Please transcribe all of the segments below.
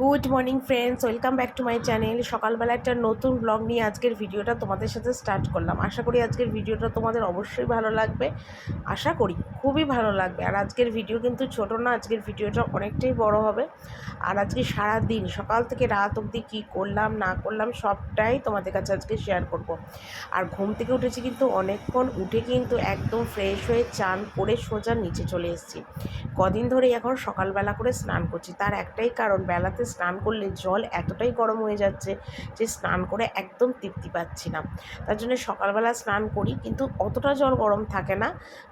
Good morning friends, welcome back to my channel. সকালবেলা একটা নতুন ব্লগ নিয়ে আজকের ভিডিওটা তোমাদের সাথে স্টার্ট করলাম। আশা করি আজকের ভিডিওটা তোমাদের অবশ্যই ভালো লাগবে। আশা করি খুবই ভালো লাগবে। আর আজকের ভিডিও কিন্তু ছোট না, আজকের ভিডিওটা অনেকটাই বড় হবে। আর আজকে সারা দিন সকাল থেকে রাত অবধি কী করলাম, না করলাম, সবটাই তোমাদের কাছে আজকে শেয়ার করব। আর ঘুম থেকে উঠেছি কিন্তু অনেকক্ষণ, উঠে কিন্তু একদম ফ্রেশ হয়ে চান করে সোজা নিচে চলে এসেছি। কদিন ধরে এখন সকালবেলা করে স্নান করছি। তার একটাই কারণ, বেলাতে স্নান করলে জল এতটাই গরম হয়ে যাচ্ছে যে স্নান করে একদম তৃপ্তি পাচ্ছি না। তার জন্য সকালবেলা স্নান করি, কিন্তু অতটা জল গরম থাকে না।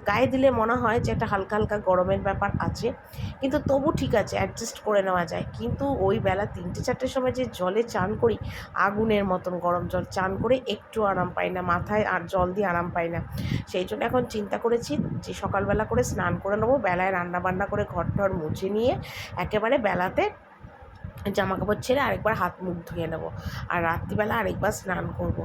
গায়ে দিলে মনে হয় যে একটা হালকা হালকা গরমের ব্যাপার আছে, কিন্তু তবু ঠিক আছে অ্যাডজাস্ট করে নেওয়া যায়। কিন্তু ওই বেলা তিনটে চারটের সময় যে জলে চান করি, আগুনের মতন গরম জল, চান করে একটু আরাম পাই না, মাথায় আর জল দিয়ে আরাম পাই না। সেই জন্য এখন চিন্তা করেছি যে সকালবেলা করে স্নান করে নেব, বেলায় রান্না বান্না করে ঘর টর মুছে নিয়ে একেবারে বেলাতে জামা কাপড় ছেড়ে আরেকবার হাত মুখ ধুয়ে নেব। আর রাত্রিবেলা আরেকবার স্নান করব।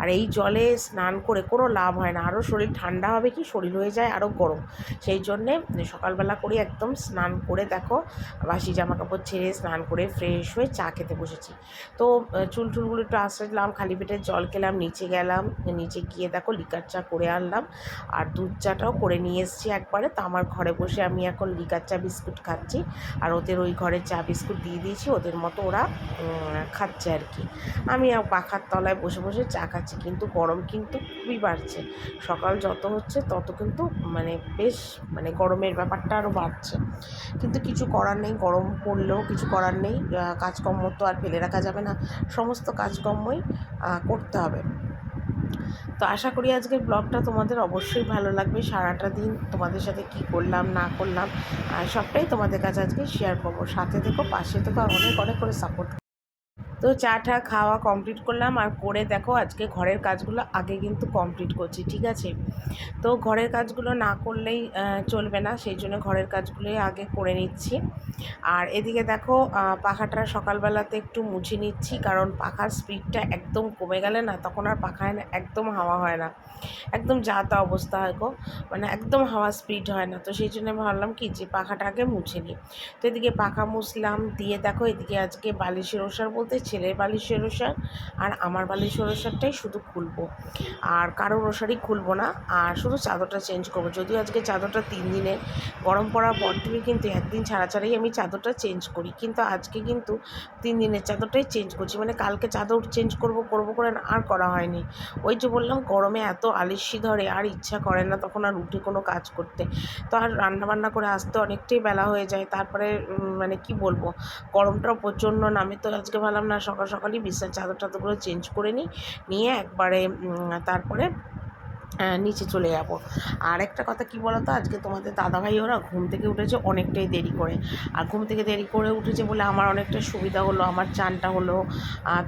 আর এই জলে স্নান করে কোনো লাভ হয় না। আরও শরীর ঠান্ডা হবে কি? শরীর হয়ে যায় আরও গরম। সেই জন্যে সকালবেলা করে একদম স্নান করে দেখো, বাসি জামা কাপড় ছেড়ে স্নান করে ফ্রেশ হয়ে চা খেতে বসেছি। তো চুল টুলগুলো একটু আসলাম খালি পেটে জল খেলাম, নিচে গেলাম, নিচে গিয়ে দেখো লিকার চা করে আনলাম। আর দুধ চাটাও করে নিয়ে এসেছি একবারে। তো আমার ঘরে বসে আমি এখন লিকার চা বিস্কুট খাচ্ছি। আর ওদের ওই ঘরে চা বিস্কুট দিয়ে দিয়েছি ওদের মতো ওরা খাচ্ছে আর কি। আমি পাখার তলায় বসে বসে চা খাচ্ছি, কিন্তু গরম কিন্তু খুবই বাড়ছে। সকাল যত হচ্ছে তত কিন্তু মানে বেশ মানে গরমের ব্যাপারটা আরও বাড়ছে। কিন্তু কিছু করার নেই, গরম পড়লেও কিছু করার নেই। কাজকর্ম তো আর ফেলে রাখা যাবে না। সমস্ত কাজকর্মই করতে হবে। তো আশা করি আজকের ব্লগটা তোমাদের অবশ্যই ভালো লাগবে। সারাটা দিন তোমাদের সাথে কি করলাম, না করলাম সবটাই তোমাদের কাছে আজকে শেয়ার করব। সাথে থেকো, পাশে আর অনেক অনেক করে সাপোর্ট তো চা টা খাওয়া কমপ্লিট করলাম আর করে দেখো আজকে ঘরের কাজগুলো আগে কিন্তু কমপ্লিট করছি, ঠিক আছে? তো ঘরের কাজগুলো না করলেই চলবে না, সেই জন্য ঘরের কাজগুলোই আগে করে নিচ্ছি। আর এদিকে দেখো পাখাটা সকালবেলাতে একটু মুছে নিচ্ছি কারণ পাখার স্পিডটা একদম কমে গেলে না, তখন আর পাখায় না একদম হাওয়া হয় না। একদম যা তা অবস্থা হয় গো মানে একদম হাওয়া স্পিড হয় না। তো সেই জন্য ভাবলাম কি যে পাখাটাকে মুছে নিই। তো এদিকে পাখা মুছলাম, দিয়ে দেখো এদিকে আজকে বালিশের ওষার বলতে ছেলের বালিশের ওষার আর আমার বালিশের ওষারটাই শুধু খুলবো। আর কারোর ওষারই খুলবো না, আর শুধু চাদরটা চেঞ্জ করব। যদিও আজকে চাদরটা তিন দিনের, গরম পড়ার পর থেকে কিন্তু একদিন ছাড়া ছাড়াই আমি চাদরটা চেঞ্জ করি। কিন্তু আজকে কিন্তু তিন দিনের চাদরটাই চেঞ্জ করছি। মানে কালকে চাদর চেঞ্জ করব করব করে আর করা হয়নি। ওই যে বললাম, গরমে এত আলিস্যি ধরে, আর ইচ্ছা করে না তখন আর উঠে কোনো কাজ করতে। তো আর রান্নাবান্না করে আসতে অনেকটাই বেলা হয়ে যায়। তারপরে মানে কি বলব, গরমটাও প্রচণ্ড নামে। তো আজকে ভাবলাম না সকাল সকালই বিছানার চাদর টাদরগুলো চেঞ্জ করে নিই। নিয়ে একবারে তারপরে নিচে চলে যাব। আর একটা কথা কি বলো তো আজকে তোমাদের দাদাভাই ওরা ঘুম থেকে উঠেছে অনেকটাই দেরি করে। আর ঘুম থেকে দেরি করে উঠেছে বলে আমার অনেকটা সুবিধা হলো, আমার চানটা হলো।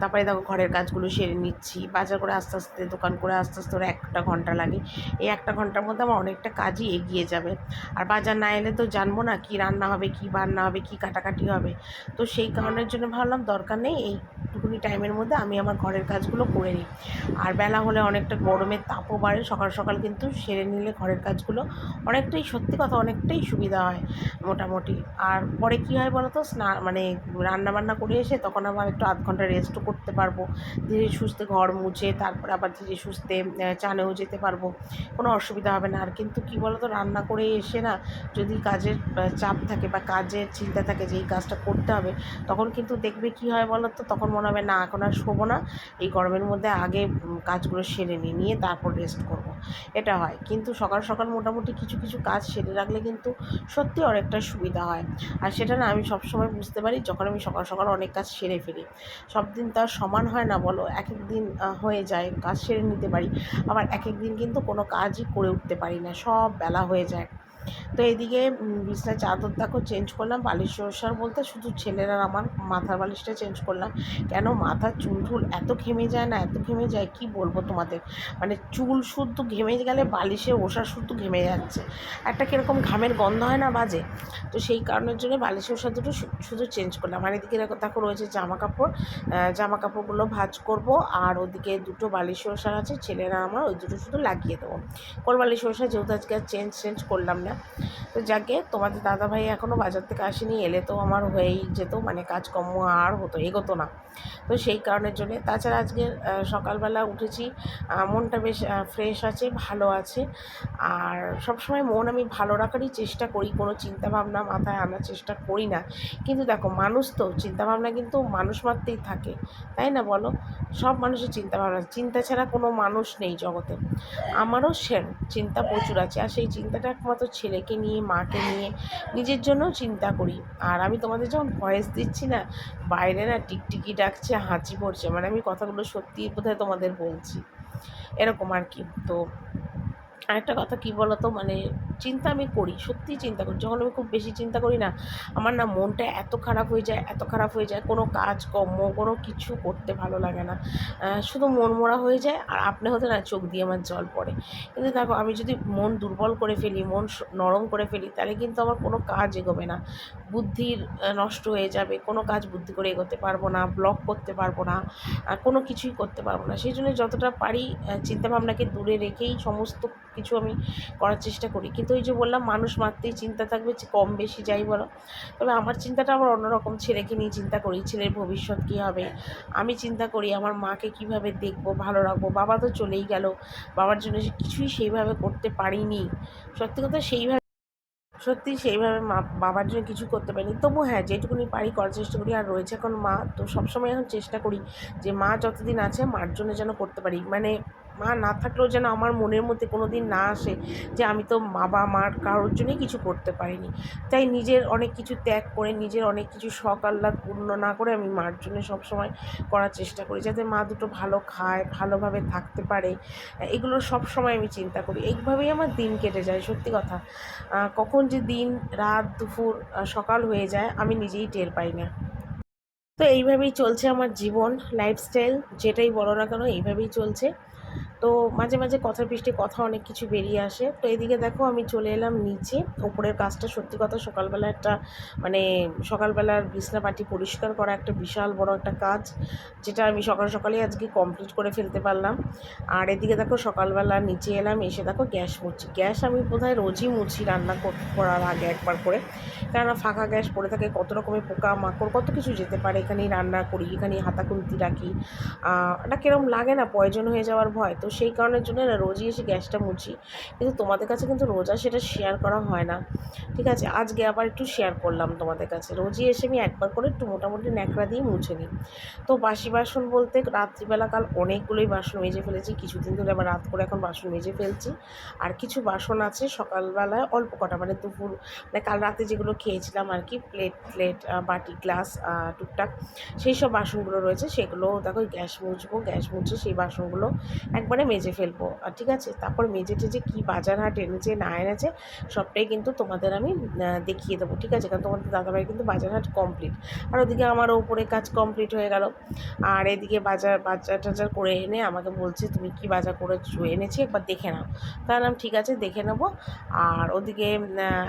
তারপরে দেখো ঘরের কাজগুলো সেরে নিচ্ছি। বাজার করে আস্তে আস্তে, দোকান করে আস্তে আস্তে ওরা একটা ঘণ্টা লাগে। এই একটা ঘণ্টার মধ্যে আমার অনেকটা কাজই এগিয়ে যাবে। আর বাজার না এলে তো জানব না কী রান্না হবে, কী বান্না হবে, কী কাটাকাটি হবে। তো সেই কারণের জন্য ভাবলাম, দরকার নেই, এইটুকুনি টাইমের মধ্যে আমি আমার ঘরের কাজগুলো করে নিই। আর বেলা হলে অনেকটা গরমের তাপও বাড়ে, সকাল সকাল সকাল কিন্তু সেরে নিলে ঘরের কাজগুলো অনেকটাই সত্যি কথা, অনেকটাই সুবিধা হয় মোটামুটি। আর পরে কী হয় বলো তো স্নান মানে রান্নাবান্না করে এসে তখন আবার একটু আধ ঘণ্টা রেস্টও করতে পারব। ধীরে সুস্থে ঘর মুছে, তারপর আবার ধীরে সুস্থে চানেও যেতে পারব। কোনো অসুবিধা হবে না। আর কিন্তু কী বলো তো রান্না করে এসে না যদি কাজের চাপ থাকে বা কাজের চিন্তা থাকে যে এই কাজটা করতে হবে, তখন কিন্তু দেখবে কী হয় বলো তো তখন মনে হবে না, এখন আর শোবো না। এই গরমের মধ্যে আগে কাজগুলো সেরে নিই নিয়ে তারপর রেস্ট করব। এটা হয়। কিন্তু সকাল সকাল মোটামুটি কিছু কিছু কাজ সেরে রাখলে কিন্তু সত্যি অনেকটা সুবিধা হয়। আর সেটা না আমি সবসময় বুঝতে পারি যখন আমি সকাল সকাল অনেক কাজ সেরে ফেলি। সব দিন তো আর সমান হয় না বলো এক এক দিন হয়ে যায়, কাজ সেরে নিতে পারি। আবার এক এক দিন কিন্তু কোনো কাজই করে উঠতে পারি না, সব বেলা হয়ে যায়। তো এদিকে বিছনার চাদর দেখো চেঞ্জ করলাম, বালিশ ওষার বলতে শুধু ছেলেরা আমার মাথার বালিশটা চেঞ্জ করলাম। কেন মাথার চুল টুল এত ঘেমে যায় না, এত ঘেমে যায় কি বলব তোমাদের? মানে চুল শুদ্ধ ঘেমে গেলে বালিশে ওষার শুদ্ধ ঘেমে যাচ্ছে। একটা কীরকম ঘামের গন্ধ হয় না বাজে? তো সেই কারণের জন্য বালিশ ওষার দুটো শুধু চেঞ্জ করলাম। আর এদিকে দেখো রয়েছে জামা কাপড় জামা কাপড়গুলো ভাজ করব, আর ওদিকে দুটো বালিশ ওষার আছে, ছেলেরা আমার, ওই দুটো শুধু লাগিয়ে দেবো। কোল বালিশ ওষার যেহেতু আজকে চেঞ্জ চেঞ্জ করলাম না। না। তো যাকে, তোমাদের দাদাভাই এখনও বাজার থেকে আসেনি, এলে তো আমার হয়েই যেত মানে কাজকর্ম আর হতো, এগোতো না। তো সেই কারণের জন্যে, তাছাড়া আজকে সকালবেলা উঠেছি মনটা বেশ ফ্রেশ আছে, ভালো আছে। আর সবসময় মন আমি ভালো রাখারই চেষ্টা করি, কোনো চিন্তাভাবনা মাথায় আনার চেষ্টা করি না। কিন্তু দেখো, মানুষ তো, চিন্তাভাবনা কিন্তু মানুষ মাত্রেই থাকে, তাই না বলো? সব মানুষের চিন্তাভাবনা, চিন্তা ছাড়া কোনো মানুষ নেই জগতে। আমারও সেম, চিন্তা প্রচুর আছে, আর সেই চিন্তাটা একমাত্র ছেলেকে নিয়ে, মাকে নিয়ে নিজের জন্য চিন্তা করি। আর আমি তোমাদের যখন ভয়েস দিচ্ছি না, বাইরে না টিকটিকি ডাকছে, হাঁচি পড়ছে মানে আমি কথাগুলো সত্যিই বোধহয় তোমাদের বলছি। এরকম আর কি। তো আরেকটা কথা কী বলতো? মানে চিন্তা আমি করি, সত্যিই চিন্তা করি। যখন আমি খুব বেশি চিন্তা করি না, আমার না মনটা এত খারাপ হয়ে যায়, এত খারাপ হয়ে যায়, কোনো কাজ, কর্ম, কোনো কিছু করতে ভালো লাগে না। শুধু মন মরা হয়ে যায় আর আপনি হতে না চোখ দিয়ে আমার জল পড়ে। কিন্তু দেখো, আমি যদি মন দুর্বল করে ফেলি, মন নরম করে ফেলি, তাহলে কিন্তু আমার কোনো কাজ এগোবে না। বুদ্ধির নষ্ট হয়ে যাবে, কোনো কাজ বুদ্ধি করে এগোতে পারব না ব্লক করতে পারব না কোনো কিছুই করতে পারব না। সেই জন্য যতটা পারি চিন্তাভাবনাকে দূরে রেখেই সমস্ত কিছু আমি করার চেষ্টা করি। কিন্তু ওই যে বললাম, মানুষ মাত্রেই চিন্তা থাকবে যে কম বেশি যাই বলো। তবে আমার চিন্তাটা আমার অন্যরকম, ছেলেকে নিয়ে চিন্তা করি, ছেলের ভবিষ্যৎ কী হবে? আমি চিন্তা করি আমার মাকে কীভাবে দেখব, ভালো রাখব? বাবা তো চলেই গেল, বাবার জন্য কিছুই সেইভাবে করতে পারিনি। সত্যি কথা সেইভাবে, সত্যি সেইভাবে মা, বাবার জন্য কিছু করতে পারিনি। তবু হ্যাঁ যেটুকুনি পারি করার চেষ্টা করি। আর রয়েছে এখন মা, তো সবসময় এখন চেষ্টা করি যে মা যতদিন আছে, মার জন্য যেন করতে পারি। মানে মা না থাকলেও যেন আমার মনের মধ্যে কোনো দিন না আসে যে আমি তো বাবা মার কারোর জন্যই কিছু করতে পারিনি। তাই নিজের অনেক কিছু ত্যাগ করে, নিজের অনেক কিছু শখ আহ্লাদ পূর্ণ না করে আমি মার জন্য সবসময় করার চেষ্টা করি যাতে মা দুটো ভালো খায়, ভালোভাবে থাকতে পারে। এগুলো সব সময় আমি চিন্তা করি। এইভাবেই আমার দিন কেটে যায়, সত্যি কথা। কখন যে দিন, রাত, দুপুর সকাল হয়ে যায়, আমি নিজেই টের পাই না। তো এইভাবেই চলছে আমার জীবন লাইফস্টাইল যেটাই বলো না কেন, এইভাবেই চলছে। তো মাঝে মাঝে কথার পৃষ্ঠে কথা অনেক কিছু বেরিয়ে আসে। তো এদিকে দেখো আমি চলে এলাম নিচে। ওপরের কাজটা সত্যি কথা সকালবেলা একটা মানে সকালবেলার বিছনা পাটি পরিষ্কার করা একটা বিশাল বড় একটা কাজ, যেটা আমি সকাল সকালে আজকে কমপ্লিট করে ফেলতে পারলাম। আর এদিকে দেখো সকালবেলা নিচে এলাম, এসে দেখো গ্যাস মুছি। গ্যাস আমি বোধহয় রোজই মুছি রান্না করার আগে একবার করে। কেননা ফাঁকা গ্যাস পড়ে থাকে, কত রকমের পোকা মাকড়, কত কিছু যেতে পারে। এখানেই রান্না করি, এখানেই হাতা খুন্তি রাখি এটা কিরম লাগে না প্রয়োজন হয়ে যাওয়ার ভয়। তো সেই কারণের জন্য না রোজই এসে গ্যাসটা মুছি। কিন্তু তোমাদের কাছে কিন্তু রোজা সেটা শেয়ার করা হয় না। ঠিক আছে? আজকে আবার একটু শেয়ার করলাম তোমাদের কাছে। রোজই এসে আমি একবার করে একটু মোটামুটি ন্যাকড়া দিয়ে মুছে নিই। তো বাসি বাসন বলতে রাত্রিবেলা কাল অনেকগুলোই বাসন মেজে ফেলেছি। কিছুদিন ধরে আবার রাত করে এখন বাসন মেজে ফেলছি। আর কিছু বাসন আছে সকালবেলায় অল্প কটা মানে দুপুর মানে কাল রাতে যেগুলো খেয়েছিলাম আর কি প্লেট প্লেট বাটি গ্লাস টুকটাক, সেই সব বাসনগুলো রয়েছে। সেগুলো দেখো গ্যাস মুছবো, গ্যাস মুছে সেই বাসনগুলো একবারে মেজে ফেলব। আর ঠিক আছে? তারপর মেজে টেজে কী বাজার হাট এনেছে, না এনেছে, সবটাই কিন্তু তোমাদের আমি দেখিয়ে দেবো। ঠিক আছে? কারণ তোমাদের দাদাভাই কিন্তু বাজার হাট কমপ্লিট আর ওদিকে আমার ওপরে কাজ কমপ্লিট হয়ে গেল। আর এদিকে বাজার বাজার টাজার করে এনে আমাকে বলছে, তুমি কি বাজার করে এনেছি, একবার দেখে নাও। তাহলে আমি ঠিক আছে, দেখে নেব। আর ওদিকে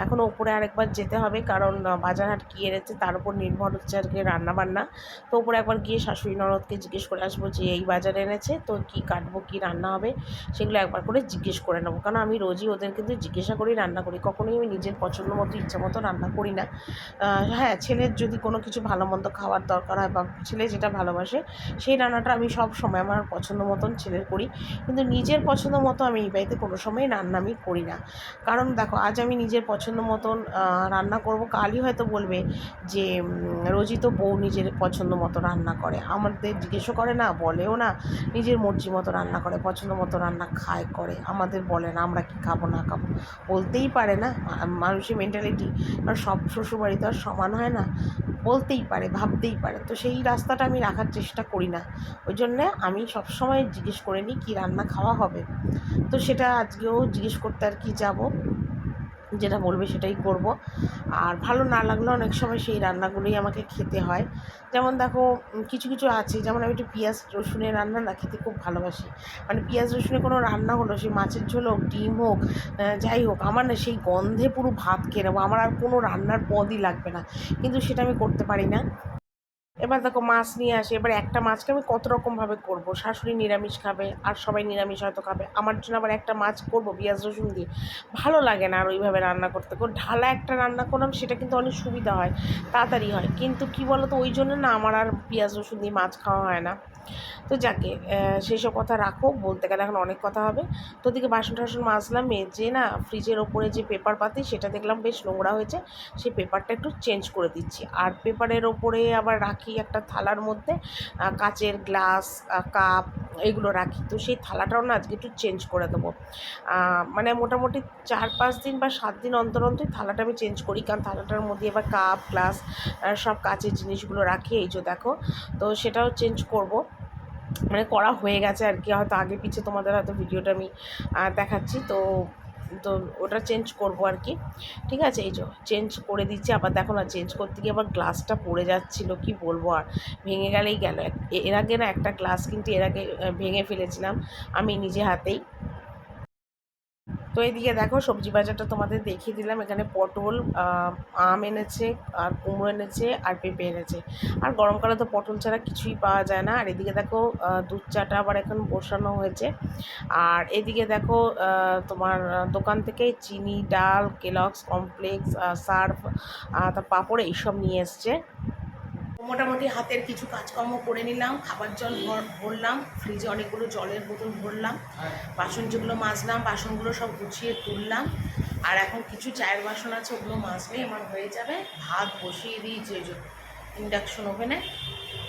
এখন ওপরে আরেকবার যেতে হবে। কারণ বাজার হাট কী এনেছে, তার উপর নির্ভর হচ্ছে আর কি রান্নাবান্না। তো ওপরে একবার গিয়ে শাশুড়ি ননদকে জিজ্ঞেস করে আসব যে, এই বাজার এনেছে? তো কী কাটবো, কী রান্না হবে, সেগুলো একবার করে জিজ্ঞেস করে নেব। কারণ আমি রোজই ওদের কিন্তু জিজ্ঞাসা করেই রান্না করি, কখনোই আমি নিজের পছন্দ মতো, ইচ্ছা মতো রান্না করি না। হ্যাঁ ছেলের যদি কোনো কিছু ভালো মন্দ খাওয়ার দরকার হয় বা ছেলে যেটা ভালোবাসে, সেই রান্নাটা আমি সব সময় আমার পছন্দ মতন ছেলের করি। কিন্তু নিজের পছন্দ মতো আমি এই বাড়িতে কোনো সময় রান্না আমি করি না। কারণ দেখো, আজ আমি নিজের পছন্দ মতন রান্না করব, কালই হয়তো বলবে যে রোজই তো বউ নিজের পছন্দ মতো রান্না করে। আমাদের জিজ্ঞেসও করে না, বলেও না, নিজের মর্জি মতো রান্না করে। পছন্দ মতো রান্না খায়, করে। আমাদের বলে না, আমরা কি খাব, না খাব। বলতেই পারে না মানুষের মেন্টালিটি কারণ সব শ্বশুরবাড়ি তো আর সমান হয় না। বলতেই পারে, ভাবতেই পারে। তো সেই রাস্তাটা আমি রাখার চেষ্টা করি না। ওই জন্যে আমি সবসময় জিজ্ঞেস করে নিই, কী রান্না খাওয়া হবে? তো সেটা আজকেও জিজ্ঞেস করতে আর কি যাব। যেটা বলবে সেটাই করব। আর ভালো না লাগলে অনেক সময় সেই রান্নাগুলোই আমাকে খেতে হয়। যেমন দেখো কিছু কিছু আছে, যেমন আমি একটু পেঁয়াজ রসুনের রান্না না খেতে খুব ভালোবাসি। মানে পেঁয়াজ রসুনের কোনো রান্না হলো সেই মাছের ঝোল হোক, ডিম হোক যাই হোক, আমার না সেই গন্ধে পুরো ভাত খেয়ে নেব। আমার আর কোনো রান্নার পদই লাগবে না। কিন্তু সেটা আমি করতে পারি না। এবার দেখো মাছ নিয়ে আসে। এবার একটা মাছকে আমি কত রকমভাবে করব? শাশুড়ি নিরামিষ খাবে, আর সবাই নিরামিষ হয়তো খাবে। আমার জন্য আবার একটা মাছ করব, পেঁয়াজ রসুন দিয়ে। ভালো লাগে না আর ওইভাবে রান্না করতে। করে ঢালা একটা রান্না করলাম, সেটা কিন্তু অনেক সুবিধা হয়, তাড়াতাড়ি হয়। কিন্তু কি বলো তো ওই জন্য না আমার আর পেঁয়াজ রসুন দিয়ে মাছ খাওয়া হয় না। তো যাকে সেই সব কথা রাখো, বলতে গেলে এখন অনেক কথা হবে। তো ওদিকে বাসন টাসন মাজলাম, মেজে না ফ্রিজের ওপরে যে পেপার পাতি, সেটা দেখলাম বেশ নোংরা হয়েছে। সেই পেপারটা একটু চেঞ্জ করে দিচ্ছি। আর পেপারের ওপরে আবার রাখি একটা থালার মধ্যে কাচের গ্লাস কাপ এগুলো রাখি। তো সেই থালাটাও না আজকে একটু চেঞ্জ করে দেবো। মানে মোটামুটি চার পাঁচ দিন বা সাত দিন অন্তর অন্তর থালাটা আমি চেঞ্জ করি। কারণ থালাটার মধ্যে এবার কাপ, গ্লাস সব কাচের জিনিসগুলো রাখি। এই যে দেখো, তো সেটাও চেঞ্জ করব। মানে করা হয়ে গেছে আর কি। হয়তো আগে পিছে তোমাদের হয়তো ভিডিওটা আমি দেখাচ্ছি। তো তো ওটা চেঞ্জ করব আর কি। ঠিক আছে, এই যে চেঞ্জ করে দিচ্ছি, আবার দেখো না চেঞ্জ করতে গিয়ে আবার গ্লাসটা পড়ে যাচ্ছিল, কি বলব আর? ভেঙে গেলেই গেল এর আগে না একটা গ্লাস কিন্তু এর আগে ভেঙে ফেলেছিলাম, আমি নিজে হাতেই। তো এইদিকে দেখো, সবজি বাজারটা তোমাদের দেখিয়ে দিলাম। এখানে পটল আম এনেছে, আর কুমড়ো এনেছে, আর পেঁপে এনেছে। আর গরমকালে তো পটল ছাড়া কিছুই পাওয়া যায় না। আর এদিকে দেখো দুধ চাটা আবার এখন বসানো হয়েছে। আর এদিকে দেখো তোমার দোকান থেকে চিনি, ডাল কেলক্স কমপ্লেক্স সার্ফ তার পাঁপড় এইসব নিয়ে এসছে। মোটামুটি হাতের কিছু কাজকর্ম করে নিলাম, খাবার জল ভরলাম ফ্রিজে অনেকগুলো জলের বোতল ভরলাম, বাসন যেগুলো মাজলাম, বাসনগুলো সব গুছিয়ে তুললাম, আর এখন কিছু চায়ের বাসন আছে, ওগুলো মাজলে আমার হয়ে যাবে। ভাত বসিয়ে দিই যে ইন্ডাকশন ওভেনে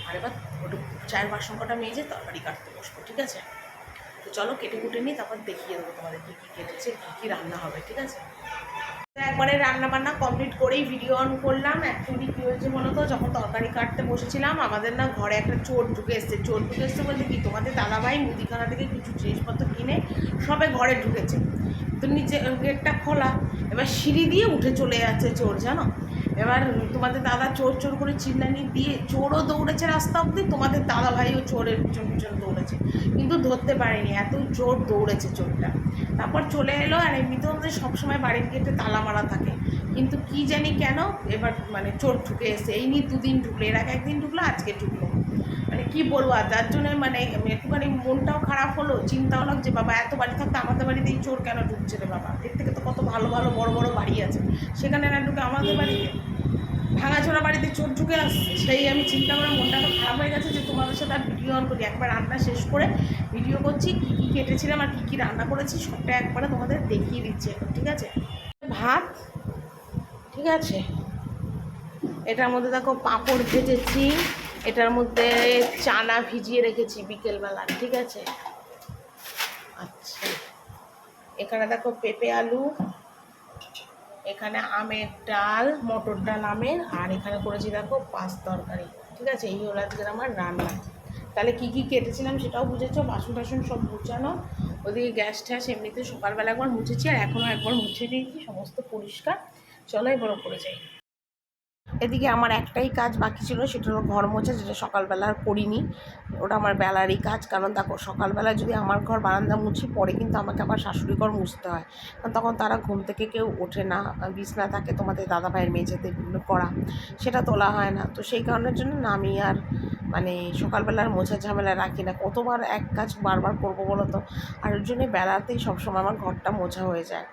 আর এবার ওটু, চায়ের বাসন কটা মেয়ে মেজে তরকারি কাটতে বসবো, ঠিক আছে? তো চলো কেটে কুটে নিই, তারপর দেখিয়ে দেবো তোমাদের কী কী কেটেছে, কী কী রান্না হবে, ঠিক আছে? একবারে রান্না বান্না কমপ্লিট করেই ভিডিও অন করলাম। অ্যাকচুয়ালি কী হয়েছে বলো তো যখন তরকারি কাটতে বসেছিলাম, আমাদের না ঘরে একটা চোর ঢুকে এসছে। চোর ঢুকে এসছে বলতে কি, তোমাদের দাদাভাই মুদিখানা থেকে কিছু জিনিসপত্র কিনে সবে ঘরে ঢুকেছে। তো নিচে গেটটা খোলা, এবার সিঁড়ি দিয়ে উঠে চলে যাচ্ছে চোর, জানো? এবার তোমাদের দাদা চোর চোর করে চিল্লানি দিয়ে চোরও দৌড়েছে রাস্তা অব্দি তোমাদের দাদা ভাইও চোরের পিছন পিছন দৌড়েছে। কিন্তু ধরতে পারেনি, এত চোর দৌড়েছে চোরটা। তারপর চলে এলো আর এমনিতেও আমাদের সবসময় বাড়ির গেটে তালা মারা থাকে। কিন্তু কি জানি কেন এবার মানে চোর ঢুকে এসে, এই নিয়ে দুদিন ঢুকলো, এর আগে একদিন ঢুকলো, আজকে ঢুকলো। মানে কি বলব আর যার জন্য মানে একটুখানি মনটাও খারাপ হলো চিন্তাও লাগছে বাবা এত বাড়ি থাকতে আমাদের বাড়িতে এই চোর কেন ঢুকছে রে বাবা? এর থেকে তো কত ভালো ভালো বড় বড় বাড়ি আছে। সেখানে না ঢুকে আমাদের বাড়িতে ভাঙাচোরা বাড়িতে চোর ঢুকে আসছে। সেই আমি চিন্তা করে মনটা তো খারাপ হয়ে গেছে যে তোমাদের সাথে আর ভিডিও অন করি, একবার রান্না শেষ করে ভিডিও করছি, কী কী কেটেছিলাম আর কী কী রান্না করেছি, সবটা একবারে তোমাদের দেখিয়ে দিচ্ছি এখন, ঠিক আছে? ভাত, ঠিক আছে? এটার মধ্যে দেখো পাঁপড় ভেজেছি, এটার মধ্যে চানা ভিজিয়ে রেখেছি বিকেলবেলা, ঠিক আছে? আচ্ছা এখানে দেখো পেঁপে আলু, এখানে আমের ডাল, মটর ডাল আমের, আর এখানে করেছি দেখো পাঁচ তরকারি। ঠিক আছে, এই হলো আজকের আমার রান্না। তাহলে কী কী কেটেছিলাম সেটাও বুঝেছ, বাসন টাসন সব মুছানো ওদিকে গ্যাস ট্যাস এমনিতে সকালবেলা একবার মুছেছি, আর এখনও একবার মুছে দিয়েছি সমস্ত পরিষ্কার। চলো এবার করে যাই। এদিকে আমার একটাই কাজ বাকি ছিল, সেটা হলো ঘর মোছা, যেটা সকালবেলা আর করিনি। ওটা আমার বেলারই কাজ, কারণ দেখো, সকালবেলা যদি আমার ঘর বারান্দা মুছি, পরে কিন্তু আমাকে আবার শাশুড়ি ঘর মুছতে হয়। কারণ তখন তারা ঘুম থেকে কেউ ওঠে না, বিছনা থাকে তোমাদের দাদা ভাইয়ের মেঝেতে করা, সেটা তোলা হয় না। তো সেই কারণের জন্য না আমি আর মানে সকালবেলার মোছা ঝামেলা রাখি না। কতবার এক কাজ বারবার করব বলো তো? আর ওর জন্যে বেলাতেই সবসময় আমার ঘরটা মোছা হয়ে যায়।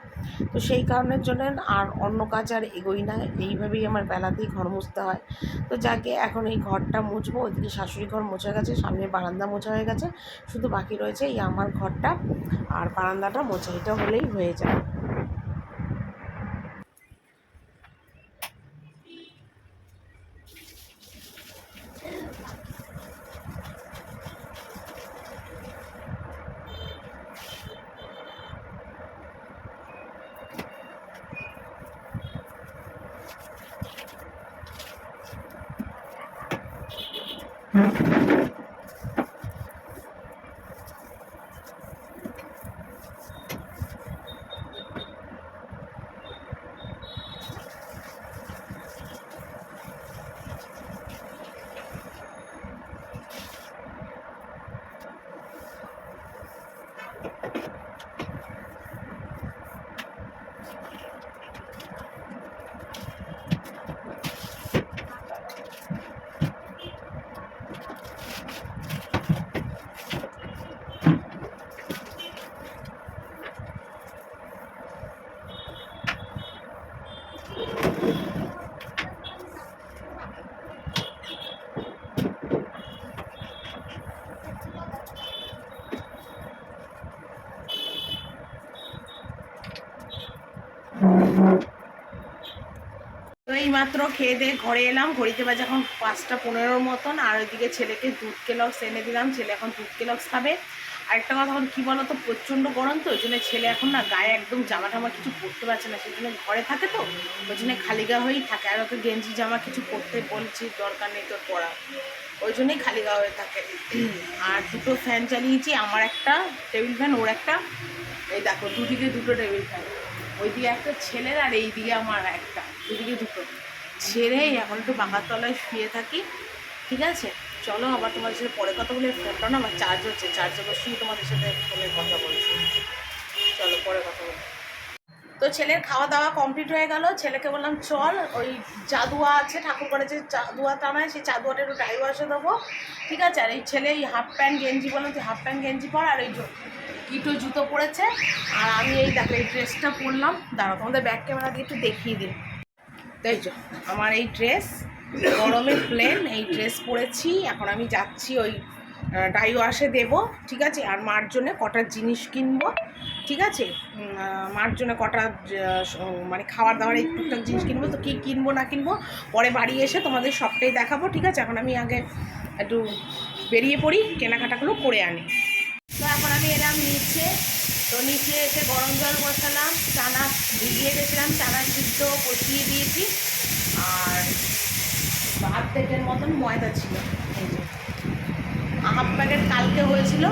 তো সেই কারণের জন্য আর অন্য কাজ আর এগোই না। এইভাবেই আমার বেলাতেই ঘর মুছতে হয়। তো যাকে এখন এই ঘরটা মুছবো, ওইদিকে শাশুড়ি ঘর মোছা গেছে, সামনে বারান্দা মোছা হয়ে গেছে, শুধু বাকি রয়েছে এই আমার ঘরটা আর বারান্দাটা মোছা, এটা হলেই হয়ে যায়। Mm-hmm. মাত্র খেয়ে দিয়ে ঘরে এলাম। ঘড়িতে বাজে এখন পাঁচটা পনেরোর মতন। আর ওইদিকে ছেলেকে দুধ কেলক্স এনে দিলাম। ছেলে এখন দুধ কেলক্স খাবে। আরেকটা কথা এখন কী বলো তো প্রচণ্ড গরম তো, ওই জন্য ছেলে এখন না গায়ে একদম জামা টামা কিছু পরতে পারছে না। সেই জন্য ঘরে থাকে তো, ওই জন্য খালি গা হয়েই থাকে। আর ওকে গেঞ্জি জামা কিছু পরতে বলছি, দরকার নেই তোর পরা। ওই জন্যই খালি গা হয়ে থাকে। আর দুটো ফ্যান চালিয়েছি, আমার একটা টেবিল ফ্যান ওর একটা। এই দেখো, দুদিকে দুটো টেবিল ফ্যান ওইদিকে একটা ছেলের আর এই দিকে আমার একটা। দুদিকে দুটো। ছেড়ে এখন একটু বাঁকার তলায় শুয়ে থাকি। ঠিক আছে? চলো আবার তোমাদের সাথে পরে কথা বলে ফোনটা না, আমার চার্জ হচ্ছে। চার্জে বসেই তোমাদের সাথে ফোনে কথা বলছি। চলো পরে কথা বলি। তো ছেলের খাওয়া দাওয়া কমপ্লিট হয়ে গেল। ছেলেকে বললাম, চল, ওই চাদুয়া আছে ঠাকুর করে যে চাদুয়া টানায়, সেই চাদুয়াটা একটু ড্রাই ওয়াশে দেবো। ঠিক আছে? আর এই ছেলে এই হাফ প্যান্ট গেঞ্জি বললাম, তুই হাফ প্যান্ট গেঞ্জি পর, আর এই কিটো জুতো পরেছে আর আমি এই দেখো, এই ড্রেসটা পরলাম। দাঁড়াও, তোমাদের ব্যাক ক্যামেরা দিয়ে একটু দেখিয়ে দিই। তাই আমার এই ড্রেস গরমে প্লেন এই ড্রেস পরেছি। এখন আমি যাচ্ছি ওই ডাই ওয়াশে দেবো, ঠিক আছে? আর মার জন্য কটা জিনিস কিনবো, ঠিক আছে? মার জন্য কটা মানে খাবার দাবার এই টুকটাক জিনিস কিনবো। তো কী কিনবো, না কিনবো, পরে বাড়ি এসে তোমাদের সবটাই দেখাবো, ঠিক আছে? এখন আমি আগে একটু বেরিয়ে পড়ি, কেনাকাটাগুলো করে আনি। তো এখন আমি এলাম নিচে। তো নিচে এসে গরম জল বসালাম, চানা ভিজিয়ে গেছিলাম চানা সিদ্ধ কষিয়ে দিয়েছি। আর হাফ প্যাকের মতন ময়দা ছিল। হাফ প্যাকেট কালকে হয়েছিল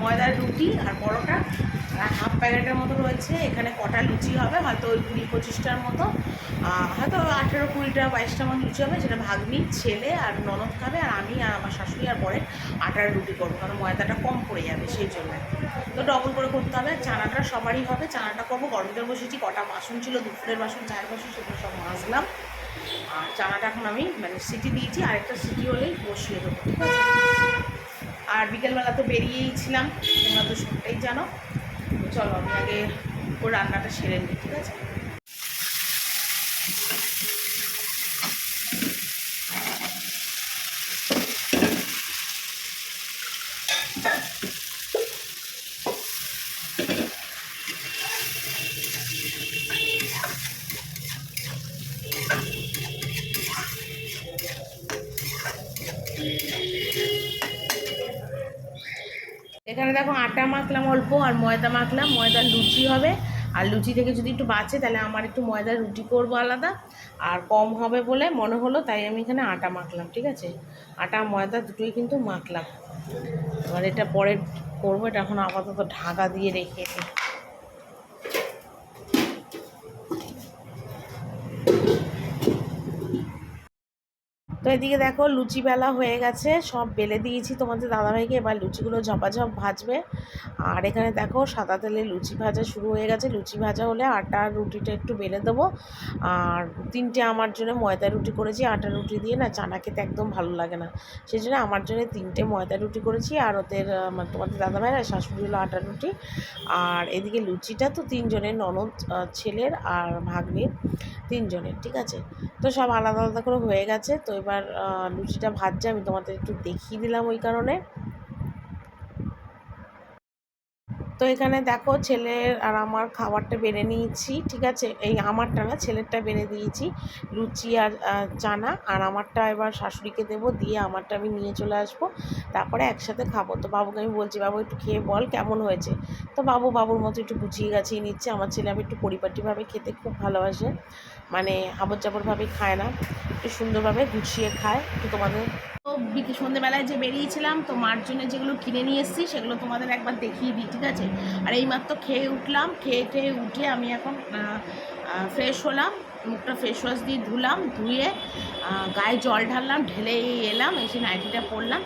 ময়দার রুটি আর পরোটা। হাফ প্যাকেটের মতো রয়েছে, এখানে কটা লুচি হবে, হয়তো ওই কুড়ি পঁচিশটার মতো। হয়তো আঠেরো কুড়িটা বাইশটা মতো লুচি হবে, যেটা ভাগ্নি, ছেলে আর ননদ খাবে, আর আমি আর আমার শাশুড়ি আর পরে আটার রুটি করব, কারণ ময়দাটা কম পড়ে যাবে, সেই জন্য। তো ডবল করে করতে হবে চানাটা সবারই হবে, চানাটা করব, গরম জল বসেছি কটা বাসন ছিল, দুপুরের বাসন, চায়ের বাসন, সেগুলো সব মাজলাম। আর চানাটা এখন আমি মানে সিটি দিয়েছি, আরেকটা সিটি হলেই বসিয়ে দেবো, ঠিক আছে? আর বিকেলবেলা তো বেরিয়েই ছিলাম, তোমরা তো সবটাই জানো। চলো আমি আগে ওর রান্নাটা সেরে নিই ঠিক আছে? এখানে দেখো আটা মাখলাম অল্প আর ময়দা মাখলাম, ময়দার লুচি হবে। আর লুচি থেকে যদি একটু বাঁচে, তাহলে আমার একটু ময়দার রুটি করব আলাদা। আর কম হবে বলে মনে হলো, তাই আমি এখানে আটা মাখলাম, ঠিক আছে? আটা ময়দা দুটোই কিন্তু মাখলাম। এবার এটা পরে করব, এটা এখন আপাতত ঢাকা দিয়ে রেখে। তো এদিকে দেখো লুচি বেলা হয়ে গেছে, সব বেলে দিয়েছি তোমাদের দাদাভাইকে, এবার লুচিগুলো ঝপাঝপ ভাজবে। আর এখানে দেখো সাদা তেলে লুচি ভাজা শুরু হয়ে গেছে, লুচি ভাজা হলে আটা রুটিটা একটু বেলে দেবো। আর তিনটে আমার জন্য ময়দা রুটি করেছি, আটা রুটি দিয়ে না চানা খেতে একদম ভালো লাগে না। সেই জন্য আমার জন্য তিনটে ময়দা রুটি করেছি, আর ওদের মানে তোমাদের দাদাভাই আর শাশুড়ি হলো আটা রুটি। আর এদিকে লুচিটা তো তিনজনের, ননদ ছেলের আর ভাগ্নির তিনজনের, ঠিক আছে? তো সব আলাদা আলাদা করে হয়ে গেছে, তো এবার আহ, লুচিটা ভাজছে আমি তোমাদের একটু দেখিয়ে দিলাম ওই কারণে। তো এখানে দেখো ছেলের আর আমার খাবারটা বেড়ে নিয়েছি ঠিক আছে? এই আমারটা না ছেলেরটা বেড়ে দিয়েছি লুচি আর চানা। আর আমারটা এবার শাশুড়িকে দেবো দিয়ে আমারটা আমি নিয়ে চলে আসব। তারপরে একসাথে খাব। তো বাবুকে আমি বলছি বাবু একটু খেয়ে বল কেমন হয়েছে? তো বাবু বাবুর মতো একটু গুছিয়ে গাছিয়ে নিচ্ছে। আমার ছেলে আমি একটু পরিপাটিভাবে খেতে খুব ভালোবাসে। মানে হাবর চাবরভাবে খায় না, একটু সুন্দরভাবে গুছিয়ে খায়। একটু তোমাদের তো সন্ধ্যেবেলায় যে বেরিয়েছিলাম, তো মার জন্য যেগুলো কিনে নিয়ে এসেছি, সেগুলো তোমাদের একবার দেখিয়ে দিই, ঠিক আছে? আর এইমাত্র খেয়ে উঠলাম, খেয়ে খেয়ে উঠে আমি এখন ফ্রেশ হলাম, মুখটা ফেস ওয়াশ দিয়ে ধুলাম, ধুয়ে গায়ে জল ঢাললাম, ঢেলে এই এলাম, এসে নাইটিটা পরলাম।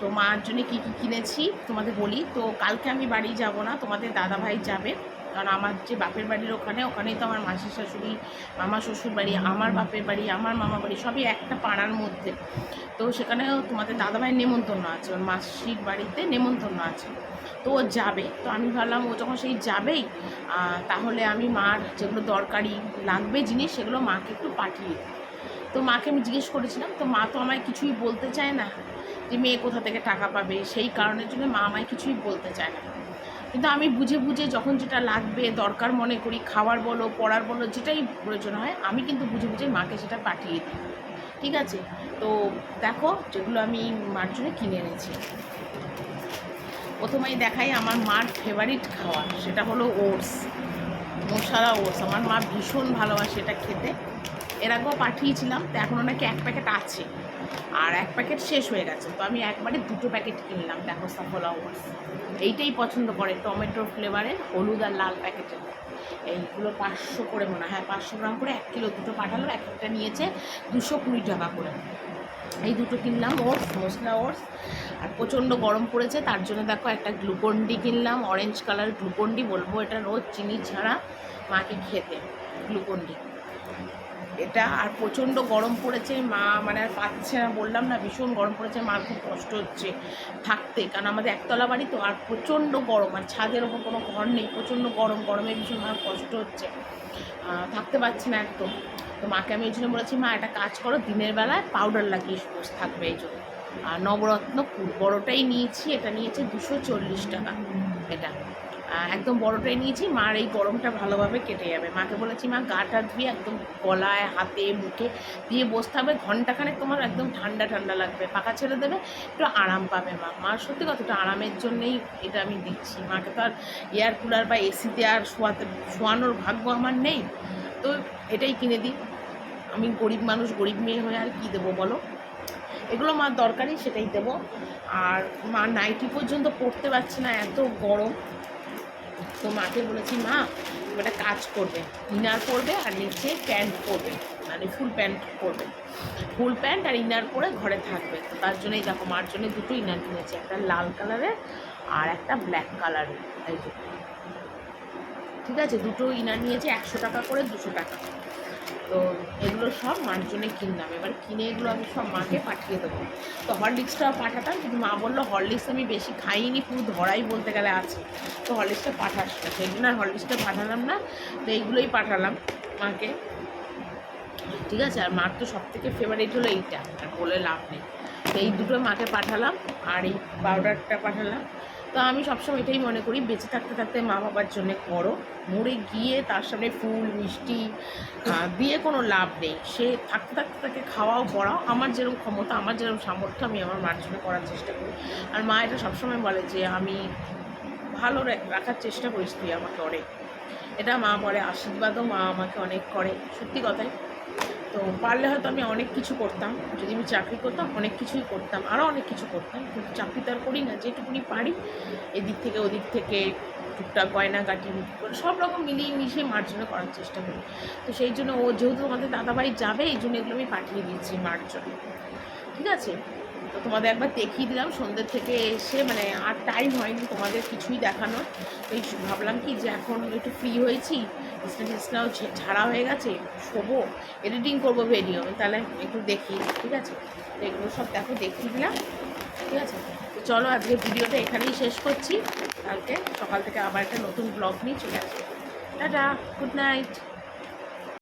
তো মার জন্য কী কী কিনেছি তোমাদের বলি। তো কালকে আমি বাড়ি যাব না, তোমাদের দাদাভাই যাবে। কারণ আমার যে বাপের বাড়ির ওখানে, ওখানেই তো আমার মাসির শাশুড়ি, মামা শ্বশুর বাড়ি, আমার বাপের বাড়ি, আমার মামা বাড়ি, সবই একটা পাড়ার মধ্যে। তো সেখানেও তোমাদের দাদাভাইয়ের নেমন্তন্ন আছে, ওর মাসির বাড়িতে নেমন্তন্ন আছে। তো ও যাবে। তো আমি ভাবলাম, ও যখন সেই যাবেই তাহলে আমি মার যেগুলো দরকারি লাগবে জিনিস, সেগুলো মাকে একটু পাঠিয়ে। তো মাকে আমি জিজ্ঞেস করেছিলাম, তো মা তো আমায় কিছুই বলতে চায় না যে মেয়ে কোথা থেকে টাকা পাবে? সেই কারণের জন্য মা আমায় কিছুই বলতে চায় না। কিন্তু আমি বুঝে বুঝে যখন যেটা লাগবে, দরকার মনে করি খাওয়ার বলো, পড়ার বলো, যেটাই প্রয়োজন হয়, আমি কিন্তু বুঝে বুঝে মাকে সেটা পাঠিয়ে দিই। ঠিক আছে? তো দেখো, যেগুলো আমি মার জন্য কিনে এনেছি। প্রথমেই দেখাই আমার মার ফেভারিট খাওয়া, সেটা হলো ওটস। মশলা ওটস। আমার মা ভীষণ ভালোবাসে এটা খেতে। এর আগেও পাঠিয়েছিলাম, তো এখনও নাকি এক প্যাকেট আছে। আর এক প্যাকেট শেষ হয়ে গেছে, তো আমি একবারে দুটো প্যাকেট কিনলাম, দেখো সাফলা ওটস এইটাই পছন্দ করে, টমেটো ফ্লেভারের হলুদ আর লাল প্যাকেটের এইগুলো পাঁচশো করে মনে হয় হ্যাঁ পাঁচশো গ্রাম করে এক কিলো দুটো পাঠালো, এক একটা নিয়েছে দুশো কুড়ি টাকা করে। এই দুটো কিনলাম ওটস মশলা ওটস আর প্রচণ্ড গরম পড়েছে, তার জন্য দেখো একটা গ্লুকন্ডি কিনলাম অরেঞ্জ কালার গ্লুকন্ডি বলব, এটা রোজ চিনি ছাড়া মাকে খেতে, গ্লুকন্ডি। এটা আর প্রচণ্ড গরম পড়েছে, মা মানে আর পাচ্ছে না, বললাম না ভীষণ গরম পড়েছে, মার খুব কষ্ট হচ্ছে থাকতে, কারণ আমাদের একতলা বাড়ি তো আর প্রচণ্ড গরম, আর ছাদের ওপর কোনো ঘর নেই, প্রচণ্ড গরম, গরমে ভীষণ মার কষ্ট হচ্ছে থাকতে পারছি না একদম, তো মাকে আমি এই জন্য বলেছি, মা, একটা কাজ করো, দিনের বেলায় পাউডার লাগিয়ে বসে থাকবে এই জন্য। আর নবরত্ন বড়োটাই নিয়েছি, এটা নিয়েছে দুশো চল্লিশ টাকা, এটা। একদম বড়টাই নিয়েছি। মার এই গরমটা ভালোভাবে কেটে যাবে। মাকে বলেছি, মা, গাটা ধুয়ে একদম গলায়, হাতে, মুখে দিয়ে বসতে হবে। ঘন্টাখানেক তোমার একদম ঠান্ডা ঠান্ডা লাগবে। পাখা ছেড়ে দেবে, একটু আরাম পাবে মা। মা, সত্যি একটু আরামের জন্যেই এটা আমি দিচ্ছি। মাকে তো আর এয়ার কুলার বা এসিতে আর শোয়াতে, শোয়ানোর ভাগ্য আমার নেই। তো এটাই কিনে দিই। আমি গরিব মানুষ, গরিব মেয়ে হয়ে আর কী দেবো বলো? এগুলো মার দরকারি সেটাই দেবো। আর মা, নাইটি পর্যন্ত পড়তে পারছে না, এত গরম। তো মাকে বলেছি, মা, একটা কাজ করবে। ইনার পরবে আর নিচে প্যান্ট পরবে মানে ফুল প্যান্ট পরবে। ফুল প্যান্ট আর ইনার পরে ঘরে থাকবে। তো তার জন্যই দেখো, মার জন্য দুটো ইনার কিনেছি, একটা লাল কালারের আর একটা ব্ল্যাক কালারের। এই ঠিক আছে? দুটো ইনার নিয়েছি, একশো টাকা করে দুশো টাকা। তো এগুলো সব মার কিনলাম। এবার কিনে এগুলো আমি সব মাকে পাঠিয়ে দেবো। তো হরলিক্সটাও পাঠাতাম, কিন্তু মা বলল হরলিক্স আমি বেশি খাইনি, পুরো ধরাই বলতে গেলে আছে। তো হরলিক্সটা পাঠাস না। সেই জন্য আর হরলিক্সটা পাঠালাম না, তো এইগুলোই পাঠালাম মাকে। ঠিক আছে? আর মার তো সব থেকে ফেভারিট হলো এইটা, আর বলে লাভ নেই। তো এই দুটো মাকে পাঠালাম, আর এই পাউডারটা পাঠালাম। তো আমি সবসময় এটাই মনে করি, বেঁচে থাকতে থাকতে মা বাবার জন্য করো। মরে গিয়ে তার সামনে ফুল, মিষ্টি দিয়ে কোনো লাভ নেই। সে থাকতে থাকতে তাকে খাওয়াও, পড়াও। আমার যেরকম ক্ষমতা, আমার যেরকম সামর্থ্য, আমি আমার মার জন্য করার চেষ্টা করি। আর মা এটা সবসময় বলে যে, আমি ভালো রাখার চেষ্টা করিস তুই আমাকে অনেক। এটা মা বলে, আশীর্বাদও মা আমাকে অনেক করে। সত্যি কথাই। তো পারলে হয়তো আমি অনেক কিছু করতাম। যদি আমি চাকরি করতাম, অনেক কিছুই করতাম আরও অনেক কিছু করতাম। কিন্তু চাকরি তো আর করি না, যেটুকুনি পারি, এদিক থেকে ওদিক থেকে টুকটাক গয়না গাটি করে সব রকম মিলিয়ে মিশিয়ে মার জন্য করার চেষ্টা করি। তো সেই জন্য ও যেহেতু আমাদের দাদাভাই যাবে, এই জন্য এগুলো আমি পাঠিয়ে দিচ্ছি মার জন্য ঠিক আছে? তো তোমাদের একবার দেখিয়ে দিলাম, সন্ধ্যে থেকে এসে মানে আর টাইম হয়নি তোমাদের কিছুই দেখানোর। এই ভাবলাম কি যে এখন একটু ফ্রি হয়েছি বিছনা ঝাড়া হয়ে গেছে, শোবো এডিটিং করব ভিডিও তাহলে একটু দেখি, ঠিক আছে? এগুলো সব দেখো, দেখিয়ে দিলাম, ঠিক আছে? তো চলো আজকে ভিডিওটা এখানেই শেষ করছি, কালকে সকাল থেকে আবার একটা নতুন ব্লগ নিয়ে চলে আসব। Tata good night